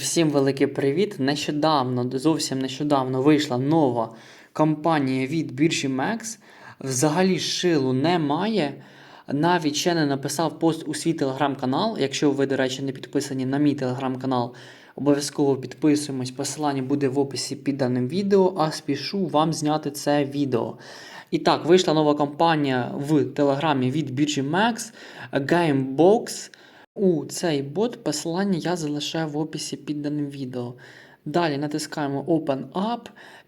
Всім великий привіт! Нещодавно, зовсім нещодавно вийшла нова кампанія від біржі MEX. Взагалі шилу немає. Навіть ще не написав пост у свій телеграм-канал. Якщо ви, до речі, не підписані на мій телеграм-канал, обов'язково підписуємось. Посилання буде в описі під даним відео, а спішу вам зняти це відео. І так, вийшла нова кампанія в телеграмі від біржі MEX Gamebox. У цей бот посилання я залишаю в описі під даним відео. Далі натискаємо Open Up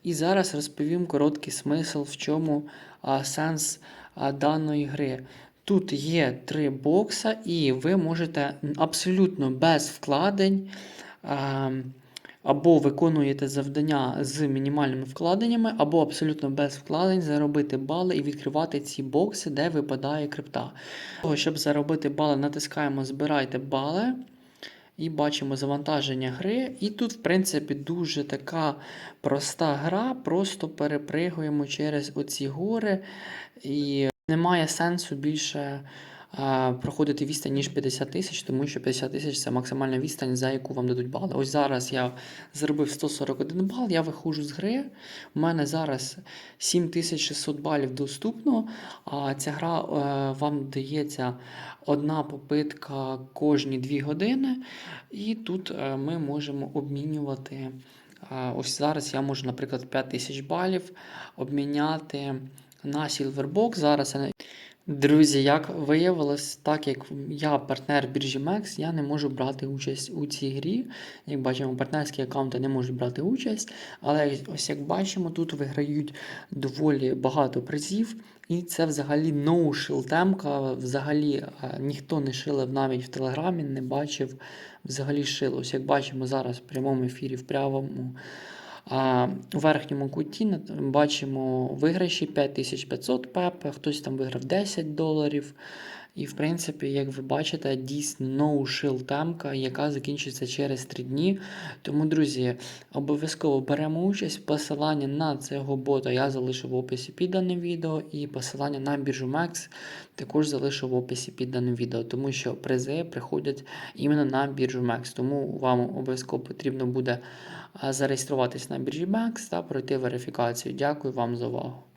і зараз розповім короткий смисл, в чому а, сенс а, даної гри. Тут є три бокса, і ви можете абсолютно без вкладень. А, або виконуєте завдання з мінімальними вкладеннями, або абсолютно без вкладень заробити бали і відкривати ці бокси, де випадає крипта. Того, щоб заробити бали, натискаємо Збирайте бали. І бачимо завантаження гри. І тут, в принципі, дуже така проста гра. Просто перепригуємо через оці гори. І немає сенсу більше проходити відстань, ніж 50 тисяч, тому що 50 тисяч це максимальна відстань, за яку вам дадуть бали. Ось зараз я заробив 141 бал, я виходжу з гри. У мене зараз 7600 балів доступно. А ця гра е, вам дається одна попитка кожні 2 години. І тут е, ми можемо обмінювати. е, Ось зараз я можу, наприклад, 5000 балів обміняти на Silverbox. Зараз Друзі, як виявилось, так як я партнер біржі MEX, я не можу брати участь у цій грі. Як бачимо, партнерські аккаунти не можуть брати участь. Але ось як бачимо, тут виграють доволі багато призів. І це взагалі ноу-шил темка. Взагалі е, ніхто не шилив навіть в Телеграмі, не бачив взагалі шило. Ось як бачимо зараз в прямому ефірі в правому. А у верхньому куті бачимо виграші 5500 ПЕП, хтось там виграв 10 доларів. І, в принципі, як ви бачите, дійсно no-shill темка, яка закінчиться через 3 дні. Тому, друзі, обов'язково беремо участь. Посилання на цього бота я залишу в описі під даним відео, і посилання на біржу Max також залишу в описі під даним відео, тому що призи приходять іменно на біржу Max. Тому вам обов'язково потрібно буде зареєструватись на біржі Max та пройти верифікацію. Дякую вам за увагу.